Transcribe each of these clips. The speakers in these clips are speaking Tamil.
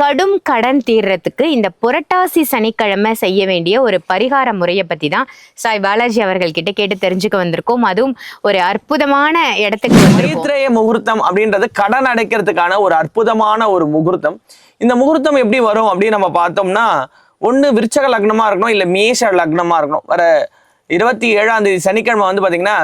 கடும் கடன் தீர்றதுக்கு இந்த புரட்டாசி சனிக்கிழமை செய்ய வேண்டிய ஒரு பரிகார முறையை பத்தி தான் சாய் பாலாஜி அவர்கள்கிட்ட கேட்டு தெரிஞ்சுக்க வந்திருக்கோம். அதுவும் ஒரு அற்புதமான இடத்துக்கு வந்திருக்கோம். மைத்ரேய முகூர்த்தம் அப்படின்றது கடன் அடைக்கிறதுக்கான ஒரு அற்புதமான ஒரு முகூர்த்தம். இந்த முகூர்த்தம் எப்படி வரும் அப்படின்னு நம்ம பார்த்தோம்னா ஒண்ணு விருச்சக லக்னமா இருக்கணும் இல்ல மேஷ லக்னமா இருக்கணும். வர இருபத்தி ஏழாம் தேதி சனிக்கிழமை வந்து பாத்தீங்கன்னா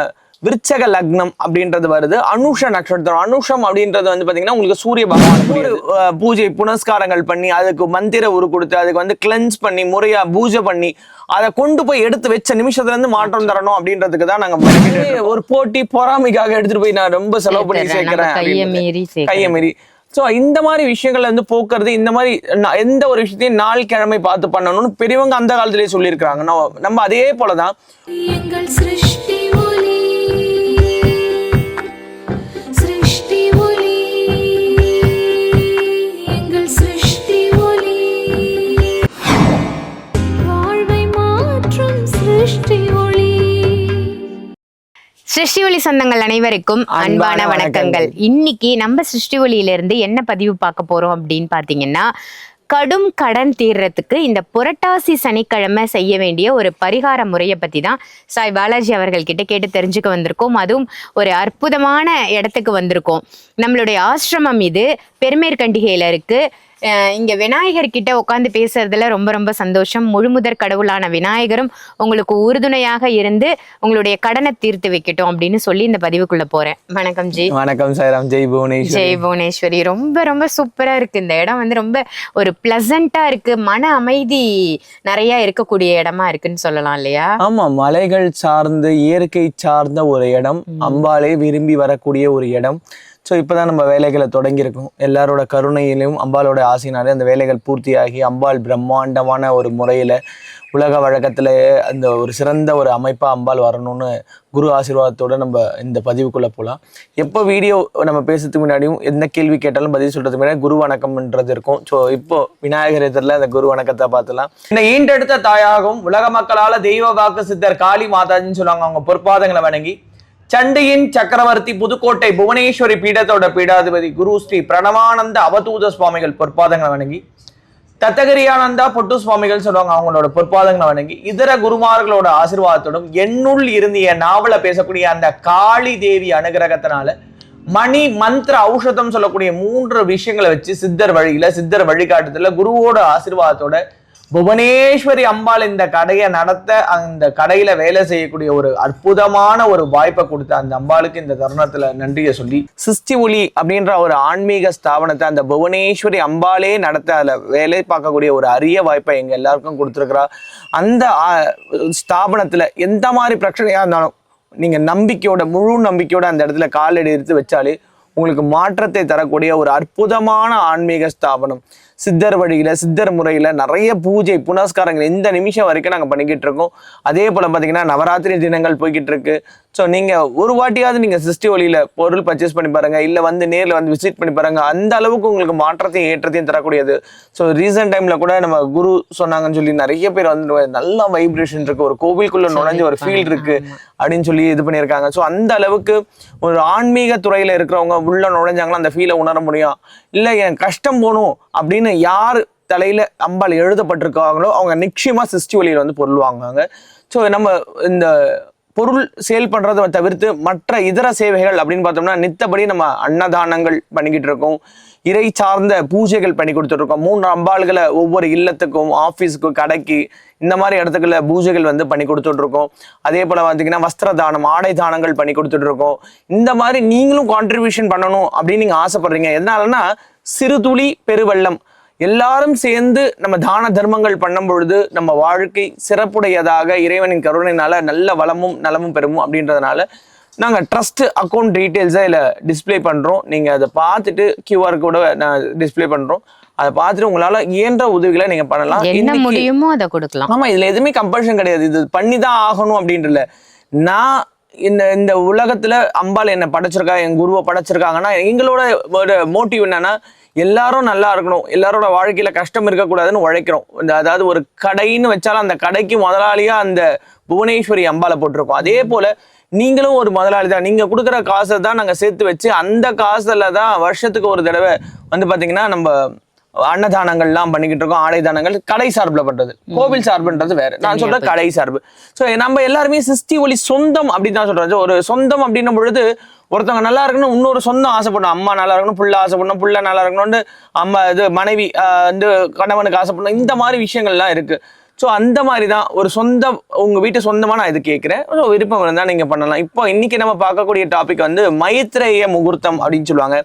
விருச்சக லக்னம் அப்படின்றது வருது. அனுஷ நட்சத்திரம். அனுஷம் அப்படின்றது வந்து பாத்தீங்கன்னா உங்களுக்கு சூரிய பகவான் பூஜை புனஸ்காரங்கள் பண்ணி அதுக்கு மந்திர உரு கொடுத்து அதுக்கு வந்து கிளென்ஸ் பண்ணி முறையா பூஜை பண்ணி அதை கொண்டு போய் எடுத்து வச்ச நிமிஷத்துல இருந்து மாற்றம் தரணும் அப்படின்றதுக்கு தான் நாங்க. ஒரு போட்டி பொறாமைக்காக எடுத்துட்டு போய் நான் ரொம்ப செலவு பண்ணி சேர்க்கிறேன். கையை. மீறி ஸோ இந்த மாதிரி விஷயங்கள் வந்து போக்குறது இந்த மாதிரி எந்த ஒரு விஷயத்தையும் நாள் கிழமை பார்த்து பண்ணணும்னு பெரியவங்க அந்த காலத்திலேயே சொல்லியிருக்கிறாங்க. நம்ம நம்ம அதே போலதான். எங்கள் சிருஷ்டி சிருஷ்டி ஒளி சொந்தங்கள் அனைவருக்கும் அன்பான வணக்கங்கள். இன்னைக்கு நம்ம சிருஷ்டி ஒளியிலிருந்து என்ன பதிவு பார்க்க போறோம் அப்படின்னு பாத்தீங்கன்னா கடும் கடன் தீர்றதுக்கு இந்த புரட்டாசி சனிக்கிழமை செய்ய வேண்டிய ஒரு பரிகார முறையை பத்தி தான் சாய் பாலாஜி அவர்கள் கிட்ட கேட்டு தெரிஞ்சுக்க வந்திருக்கோம். அதுவும் ஒரு அற்புதமான இடத்துக்கு வந்திருக்கோம். நம்மளுடைய ஆசிரமம் இது பெருமேற்கண்டிகையில இருக்கு. அஹ் இங்க விநாயகர் கிட்ட உட்காந்து பேசுறதுல ரொம்ப ரொம்ப சந்தோஷம். முழுமுதற் கடவுளான விநாயகரும் உங்களுக்கு உறுதுணையாக இருந்து உங்களுடைய கடனை தீர்த்து வைக்கட்டும் அப்படின்னு சொல்லி இந்த பதிவுக்குள்ள போறேன். வணக்கம் ஜி. வணக்கம் சாய்ராம். ஜெய் புவனேஸ்வரி. ஜெய் புவனேஸ்வரி. ரொம்ப ரொம்ப சூப்பரா இருக்கு. இந்த இடம் வந்து ரொம்ப ஒரு பிளசண்டா இருக்கு. மன அமைதி நிறைய இருக்கக்கூடிய இடமா இருக்குன்னு சொல்லலாம் இல்லையா? ஆமா மலைகள் சார்ந்து இயற்கை சார்ந்த ஒரு இடம். அம்பாலே விரும்பி வரக்கூடிய ஒரு இடம். ஸோ இப்போ தான் நம்ம வேலைகளை தொடங்கியிருக்கோம். எல்லாரோட கருணையிலும் அம்பாலோட ஆசையினாலே அந்த வேலைகள் பூர்த்தியாகி அம்பாள் பிரம்மாண்டமான ஒரு முறையில் உலக வழக்கத்தில் அந்த ஒரு சிறந்த ஒரு அமைப்பாக அம்பாள் வரணும்னு குரு ஆசீர்வாதத்தோடு நம்ம இந்த பதிவுக்குள்ளே போகலாம் எப்போ வீடியோ நம்ம பேசுறதுக்கு முன்னாடியும் எந்த கேள்வி கேட்டாலும் பதில் சொல்கிறதுக்கு முன்னாடி குரு வணக்கம்ன்றது இருக்கும். ஸோ இப்போ விநாயகர் எதிரில் அந்த குரு வணக்கத்தை பார்த்துலாம். இந்த ஈண்டெடுத்த தாயாகவும் உலக மக்களால் தெய்வ வாக்கு சித்தர் காளி மாதாஜின்னு சொல்லுவாங்க. அவங்க பொற்பாதங்களை வணங்கி சண்டியின் சக்கரவர்த்தி புதுக்கோட்டை புவனேஸ்வரி பீடத்தோட பீடாதிபதி குரு ஸ்ரீ பிரணவானந்த அவதூத சுவாமிகள் பொற்பாதங்களை வணங்கி தத்தகிரியானந்தா பொட்டு சுவாமிகள் சொல்லுவாங்க அவங்களோட பொற்பாதங்களை வணங்கி இதர குருமார்களோட ஆசிர்வாதத்தோடும் என்னுள் இருந்து என் நாவல பேசக்கூடிய அந்த காளி தேவி அனுகிரகத்தினால மணி மந்திர ஔஷதம் சொல்லக்கூடிய மூன்று விஷயங்களை வச்சு சித்தர் வழியில சித்தர் வழிகாட்டுதல குருவோட ஆசிர்வாதத்தோட புவனேஸ்வரி அம்பாள் இந்த கடையை நடத்த அந்த கடையில வேலை செய்யக்கூடிய ஒரு அற்புதமான ஒரு வாய்ப்பை கொடுத்த அந்த அம்பாளுக்கு இந்த தருணத்துல நன்றியை சொல்லி சிஸ்டி ஒளி அப்படின்ற ஒரு ஆன்மீக ஸ்தாபனத்தை அந்த புவனேஸ்வரி அம்பாளே நடத்த அதில் வேலை பார்க்கக்கூடிய ஒரு அரிய வாய்ப்பை எங்க எல்லாருக்கும் கொடுத்துருக்குறா. அந்த ஸ்தாபனத்துல எந்த மாதிரி பிரச்சனையா இருந்தாலும் நீங்க நம்பிக்கையோட முழு நம்பிக்கையோட அந்த இடத்துல காலடி எடுத்து வச்சாலே உங்களுக்கு மாற்றத்தை தரக்கூடிய ஒரு அற்புதமான ஆன்மீக ஸ்தாபனம். சித்தர் வழியில சித்தர் முறையில நிறைய பூஜை புனஸ்காரங்கள் இந்த நிமிஷம் வரைக்கும் நாங்க பண்ணிக்கிட்டு இருக்கோம். அதே போல பாத்தீங்கன்னா நவராத்திரி தினங்கள் போய்கிட்டு இருக்கு. ஸோ நீங்க ஒரு வாட்டியாவது நீங்க சிஸ்டி வழியில பொருள் பர்ச்சேஸ் பண்ணி பாருங்க. இல்ல வந்து நேர்ல வந்து விசிட் பண்ணி பாருங்க. அந்த அளவுக்கு உங்களுக்கு மாற்றத்தையும் ஏற்றத்தையும் தரக்கூடியது. ஸோ ரீசெண்ட் டைம்ல கூட நம்ம குரு சொன்னாங்கன்னு சொல்லி நிறைய பேர் வந்து நல்ல வைப்ரேஷன் இருக்கு. ஒரு கோவிலுக்குள்ள நுழைஞ்ச ஒரு ஃபீல் இருக்கு அப்படின்னு சொல்லி இது பண்ணியிருக்காங்க. ஸோ அந்த அளவுக்கு ஒரு ஆன்மீக துறையில இருக்கிறவங்க உள்ள நுழைஞ்சாங்களா அந்த ஃபீலை உணர முடியும். இல்லை என் கஷ்டம் போகணும் அப்படின்னு யார் தலையில் அம்பாள் எழுதப்பட்டிருக்காங்களோ அவங்க நிச்சயமாக சிஸ்டி வழியில் வந்து பொருள் வாங்குவாங்க. ஸோ நம்ம இந்த பொருள் சேல் பண்றதை தவிர்த்து மற்ற இதர சேவைகள் அப்படின்னு பார்த்தோம்னா நித்தபடி நம்ம அன்னதானங்கள் பண்ணிக்கிட்டு இருக்கோம். இறை சார்ந்த பூஜைகள் பண்ணி கொடுத்துட்ருக்கோம் மூன்று அம்பாள்களை ஒவ்வொரு இல்லத்துக்கும் ஆஃபீஸுக்கும் கடைக்கு இந்த மாதிரி இடத்துக்குள்ள பூஜைகள் வந்து பண்ணி கொடுத்துட்ருக்கோம் அதே போல் பார்த்தீங்கன்னா வஸ்திர தானம் ஆடை தானங்கள் பண்ணி கொடுத்துட்ருக்கோம் இந்த மாதிரி நீங்களும் கான்ட்ரிபியூஷன் பண்ணணும் அப்படின்னு நீங்கள் ஆசைப்படுறீங்க. எதனாலன்னா சிறு துளி பெருவெள்ளம் எல்லாரும் சேர்ந்து நம்ம தான தர்மங்கள் பண்ணும் பொழுது நம்ம வாழ்க்கை சிறப்புடையதாக இறைவனின் கருணையினால நல்ல வளமும் நலமும் பெறும் அப்படின்றதுனால நாங்கள் ட்ரஸ்ட் அக்கௌண்ட் டீட்டெயில்ஸை இதில் டிஸ்ப்ளே பண்ணுறோம் நீங்கள் அதை பார்த்துட்டு கியூஆர் கூட நான் டிஸ்ப்ளே பண்ணுறோம் அதை பார்த்துட்டு உங்களால் இயன்ற உதவிகளை நீங்கள் பண்ணலாம். என்ன முடியுமோ அதை கொடுக்கலாம். ஆமா இதுல எதுவுமே கம்பல்ஷன் கிடையாது. இது பண்ணி தான் ஆகணும் அப்படின்ட்டு இல்ல. நான் இந்த இந்த உலகத்துல அம்பாள் என்ன படைச்சிருக்கா என் குருவை படைச்சிருக்காங்கன்னா எங்களோட ஒரு மோட்டிவ் என்னன்னா எல்லாரும் நல்லா இருக்கணும். எல்லாரோட வாழ்க்கையில கஷ்டம் இருக்கக்கூடாதுன்னு உழைக்கிறோம். இந்த அதாவது ஒரு கடைன்னு வச்சாலும் அந்த கடைக்கு முதலாளியா அந்த புவனேஸ்வரி அம்பாலை போட்டிருக்கோம். அதே போல நீங்களும் ஒரு முதலாளி தான். நீங்க கொடுக்குற காசை தான் நாங்க சேர்த்து வச்சு அந்த காசுல தான் வருஷத்துக்கு ஒரு தடவை வந்து பாத்தீங்கன்னா நம்ம அன்னதானங்கள்லாம் பண்ணிக்கிட்டு இருக்கோம். ஆடை தானங்கள் கடை சார்பில் பண்றது. கோவில் சார்புன்றது வேற. நான் சொல்ற கடை சார்பு. ஸோ நம்ம எல்லாருமே சிஸ்டி ஒளி சொந்தம் அப்படின்னு தான் சொல்றது ஒரு சொந்தம் அப்படின்னும் பொழுது ஒருத்தவங்க நல்லா இருக்கணும் இன்னொரு சொந்தம் ஆசைப்படணும். அம்மா நல்லா இருக்கணும் புள்ள ஆசைப்படணும் புள்ள நல்லா இருக்கணும்னு அம்மா இது மனைவி வந்து கணவனுக்கு ஆசைப்படணும். இந்த மாதிரி விஷயங்கள்லாம் இருக்குது ஸோ அந்த மாதிரி தான் ஒரு சொந்த உங்கள் வீட்டு சொந்தமாக நான் இது கேட்குறேன். ஸோ விருப்பம் இருந்தால் நீங்கள் பண்ணலாம். இப்போ இன்னைக்கு நம்ம பார்க்கக்கூடிய டாபிக் வந்து மைத்ரேய முகூர்த்தம் அப்படின்னு சொல்லுவாங்க.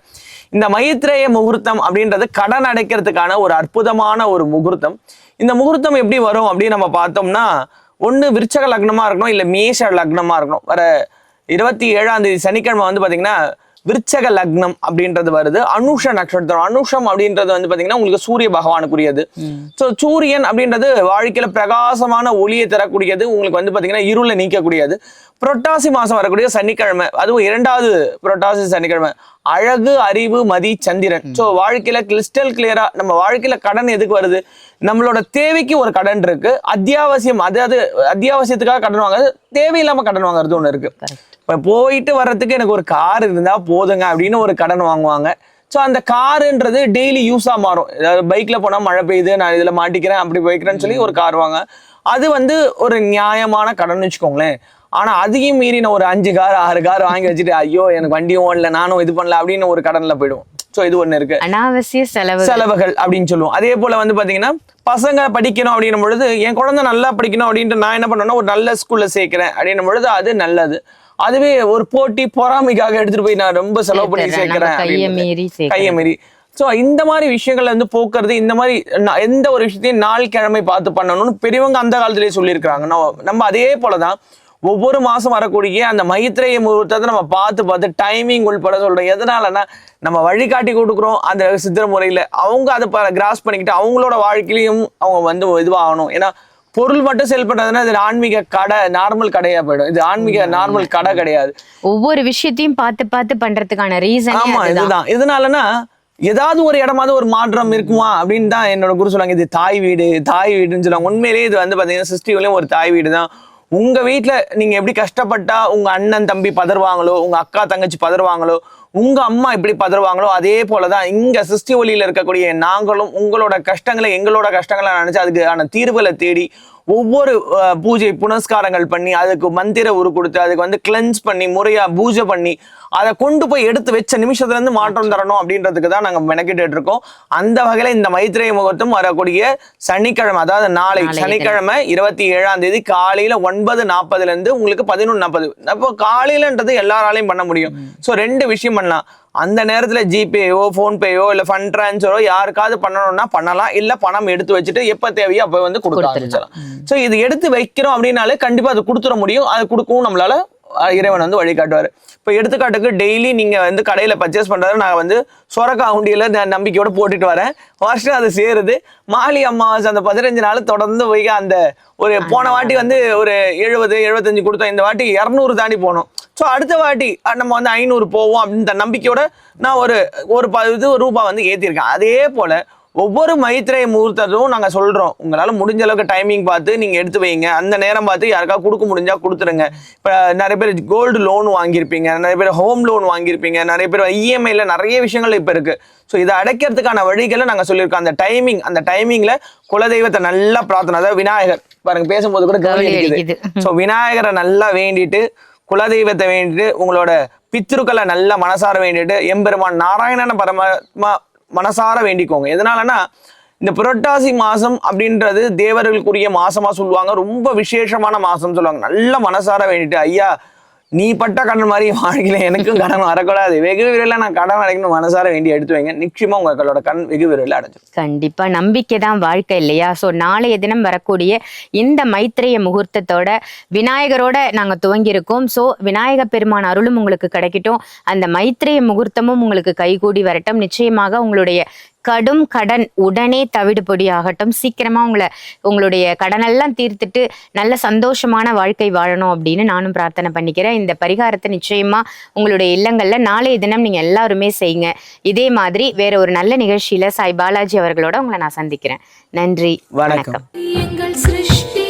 இந்த மைத்ரேய முகூர்த்தம் அப்படின்றது கடன் அடைக்கிறதுக்கான ஒரு அற்புதமான ஒரு முகூர்த்தம். இந்த முகூர்த்தம் எப்படி வரும் அப்படின்னு நம்ம பார்த்தோம்னா ஒன்று விருச்சக லக்னமாக இருக்கணும் இல்லை மேஷ லக்னமாக இருக்கணும். வர இருபத்தி ஏழாம் தேதி சனிக்கிழமை வந்து பாத்தீங்கன்னா விருச்சக லக்னம் அப்படின்றது வருது. அனுஷ நட்சத்திரம். அனுஷம் அப்படின்றது வந்து பாத்தீங்கன்னா உங்களுக்கு சூரிய பகவானுக்குரியது. ஸோ சூரியன் அப்படின்றது வாழ்க்கையில பிரகாசமான ஒளியை தரக்கூடியது. உங்களுக்கு வந்து பாத்தீங்கன்னா இருளை நீக்கக்கூடியது. புரட்டாசி மாசம் வரக்கூடிய சனிக்கிழமை அதுவும் இரண்டாவது புரட்டாசி சனிக்கிழமை. அழகு அறிவு மதி சந்திரன். ஸோ வாழ்க்கையில கிறிஸ்டல் கிளியரா நம்ம வாழ்க்கையில கடன் எதுக்கு வருது? நம்மளோட தேவைக்கு ஒரு கடன் இருக்கு. அத்தியாவசியம் அதாவது அத்தியாவசியத்துக்காக கடன் வாங்குறது தேவையில்லாம கடன் வாங்குறது ஒன்று இருக்கு. இப்போ போயிட்டு வர்றதுக்கு எனக்கு ஒரு கார் இருந்தா போதுங்க அப்படின்னு ஒரு கடன் வாங்குவாங்க. ஸோ அந்த காருன்றது டெய்லி யூஸாக மாறும். ஏதாவது பைக்கில் போனால் மழை பெய்யுது நான் இதில் மாட்டிக்கிறேன் அப்படி போய்க்கிறேன்னு சொல்லி ஒரு கார் வாங்க. அது வந்து ஒரு நியாயமான கடன் வச்சுக்கோங்களேன். ஆனால் அதையும் மீறி நான் ஒரு அஞ்சு கார் ஆறு கார் வாங்கி வச்சுட்டு ஐயோ எனக்கு வண்டியும் ஓடல நானும் இது பண்ணல அப்படின்னு ஒரு கடனில் போயிடுவோம். ஸோ இது ஒன்று இருக்கு. அனாவசிய செலவு செலவுகள் அப்படின்னு சொல்லுவோம். அதே போல வந்து பாத்தீங்கன்னா பசங்க படிக்கணும் அப்படின்னும் பொழுது என் குழந்தை நல்லா படிக்கணும் அப்படின்ட்டு நான் என்ன பண்ணேன்னா ஒரு நல்ல ஸ்கூல்ல சேர்க்கிறேன் அப்படின்னும் பொழுது அது நல்லது. அதுவே ஒரு போட்டி பொறாமைக்காக எடுத்துட்டு போய் நான் ரொம்ப செலவு பண்ணி சேர்க்கிறேன். கையை. மீறி ஸோ இந்த மாதிரி விஷயங்களை வந்து போக்குறது இந்த மாதிரி எந்த ஒரு விஷயத்தையும் நாள் கிழமை பார்த்து பண்ணணும்னு பெரியவங்க அந்த காலத்திலேயே சொல்லியிருக்கிறாங்க. நம்ம- நம்ம அதே போலதான் ஒவ்வொரு மாசம் வரக்கூடிய அந்த மைத்திரைய முகூர்த்தத்தை நம்ம பார்த்து பார்த்து டைமிங் உள்பட சொல்றோம். எதனாலன்னா நம்ம வழிகாட்டி கொடுக்குறோம் அந்த சித்திர முறையில. அவங்க அதை கிராஸ் பண்ணிக்கிட்டு அவங்களோட வாழ்க்கையிலையும் அவங்க வந்து இதுவாகணும். ஏன்னா பொருள் மட்டும் செல் பண்றதுன்னா இது ஆன்மீக கடை நார்மல் கடையா போயிடும். இது ஆன்மீக நார்மல் கடை கிடையாது. ஒவ்வொரு விஷயத்தையும் பார்த்து பார்த்து பண்றதுக்கான ரீசன் ஆமா இதுதான். இதனாலனா ஏதாவது ஒரு இடமாவது ஒரு மாற்றம் இருக்குமா அப்படின்னு தான் என்னோட குரு சொல்லுவாங்க இது தாய் வீடு தாய் வீடுன்னு சொல்லுவாங்க. உண்மையிலேயே இது வந்து பாத்தீங்கன்னா சிஸ்டிவ்லயும் ஒரு தாய் வீடு தான் உங்க வீட்டில் நீங்க எப்படி கஷ்டப்பட்டா உங்க அண்ணன் தம்பி பதறுவாங்களோ உங்க அக்கா தங்கச்சி பதறுவாங்களோ உங்க அம்மா எப்படி பதறுவாங்களோ அதே போலதான் இங்க சிஸ்டி ஒலியில இருக்கக்கூடிய நாங்களும் உங்களோட கஷ்டங்களை எங்களோட கஷ்டங்களை நினைச்சு அதுக்கான தீர்வுகளை தேடி ஒவ்வொரு பூஜை புனஸ்காரங்கள் பண்ணி அதுக்கு மந்திர உரு கொடுத்து அதுக்கு வந்து கிளென்ஸ் பண்ணி முறையா பூஜை பண்ணி அதை கொண்டு போய் எடுத்து வச்ச நிமிஷத்துல இருந்து மாற்றம் தரணும் அப்படின்றதுக்கு தான் நாங்க மெனக்கிட்டு இருக்கோம். அந்த வகையில இந்த மைத்திரை முகூர்த்தம் வரக்கூடிய சனிக்கிழமை அதாவது நாளை சனிக்கிழமை இருபத்தி ஏழாம் தேதி காலையில ஒன்பது நாற்பதுல இருந்து உங்களுக்கு பதினொன்று நாற்பது அப்போ காலையிலன்றது எல்லாராலையும் பண்ண முடியும். ஸோ ரெண்டு விஷயம் பண்ணலாம். அந்த நேரத்துல ஜிபேயோ ஃபோன்பேயோ இல்ல ஃபண்ட் ட்ரான்ஸ்ஃபரோ யாருக்காவது பண்ணணும்னா பண்ணலாம். இல்ல பணம் எடுத்து வச்சுட்டு எப்ப தேவையோ அப்ப வந்து கொடுக்க. ஆரம்பிச்சிடலாம். ஸோ இது எடுத்து வைக்கிறோம் அப்படின்னாலே கண்டிப்பா அது கொடுத்துட முடியும். அது கொடுக்கவும் நம்மளால இறைவன் வந்து வழிகாட்டுவார். இப்போ எடுத்துக்காட்டுக்கு டெய்லி நீங்க வந்து கடையில பர்ச்சேஸ் பண்றது நான் வந்து சொரக்கா உண்டியில நான் நம்பிக்கையோட போட்டுட்டு வரேன். வருஷம் அது சேருது. மாலி அமாவாசை அந்த பதினஞ்சு நாள் தொடர்ந்து போய் அந்த ஒரு போன வாட்டி வந்து ஒரு எழுபது எழுபத்தஞ்சு கொடுத்தோம். இந்த வாட்டி இரநூறு தாண்டி போனோம். ஸோ அடுத்த வாட்டி நம்ம வந்து ஐநூறு போவோம் அப்படின்ற நம்பிக்கையோட நான் ஒரு ஒரு இது ரூபா வந்து ஏற்றிருக்கேன் அதே போல ஒவ்வொரு மைத்திரை முகூர்த்தத்தும் நாங்க சொல்றோம். உங்களால முடிஞ்ச அளவுக்கு டைமிங் பார்த்து நீங்க எடுத்து வைங்க. அந்த நேரம் பார்த்து யாருக்காவது கொடுக்க முடிஞ்சா கொடுத்துருங்க. இப்ப நிறைய பேர் கோல்டு லோன் வாங்கியிருப்பீங்க. நிறைய பேர் ஹோம் லோன் வாங்கியிருப்பீங்க. நிறைய பேர் இஎம்ஐல நிறைய விஷயங்கள் இப்ப இருக்கு. ஸோ இதை அடைக்கிறதுக்கான வழிகளை நாங்க சொல்லியிருக்கோம். அந்த டைமிங் அந்த டைமிங்ல குலதெய்வத்தை நல்லா பிரார்த்தனை. அதாவது விநாயகர் பாருங்க பேசும்போது கூட கவனி கவனி அடிக்குது. ஸோ விநாயகரை நல்லா வேண்டிட்டு குலதெய்வத்தை வேண்டிட்டு உங்களோட பித்ருக்களை நல்லா மனசார வேண்டிட்டு எம்பெருமான் நாராயணன பரமாத்மா மனசார வேண்டிக்கோங்க. எதனாலன்னா இந்த புரட்டாசி மாதம் அப்படின்றது தேவர்களுக்குரிய மாசமாக சொல்லுவாங்க. ரொம்ப விசேஷமான மாசம் சொல்லுவாங்க. நல்ல மனசார வேண்டிட்டு ஐயா நீ பட்ட கடன் மாதிரி வாழ்க்கையில எனக்கும் கடன் வரக்கூடாது. வெகு விரைவில் நான் கடன் அடைக்கணும். மனசார வேண்டி எடுத்து வைங்க. நிச்சயமா உங்களோட கண் வெகு விரைவில் அடைஞ்சிடும் கண்டிப்பா. நம்பிக்கை தான் வாழ்க்கை இல்லையா? ஸோ நாளைய தினம் வரக்கூடிய இந்த மைத்திரைய முகூர்த்தத்தோட விநாயகரோட நாங்க துவங்கியிருக்கோம். ஸோ விநாயக பெருமான் அருளும் உங்களுக்கு கிடைக்கட்டும். அந்த மைத்திரைய முகூர்த்தமும் உங்களுக்கு கைகூடி வரட்டும். நிச்சயமாக உங்களுடைய கடும் கடன் உடனே தவிடுபொடி ஆகட்டும். சீக்கிரமா உங்களை உங்களுடைய கடனெல்லாம் தீர்த்துட்டு நல்ல சந்தோஷமான வாழ்க்கை வாழணும் அப்படின்னு நானும் பிரார்த்தனை பண்ணிக்கிறேன். இந்த பரிகாரத்தை நிச்சயமா உங்களுடைய இல்லங்கள்ல நாளைய தினம் நீங்க எல்லாருமே செய்யுங்க. இதே மாதிரி வேற ஒரு நல்ல நிகழ்ச்சியில சாய் பாலாஜி அவர்களோட உங்களை நான் சந்திக்கிறேன். நன்றி வணக்கம். எங்கள் சிருஷ்டி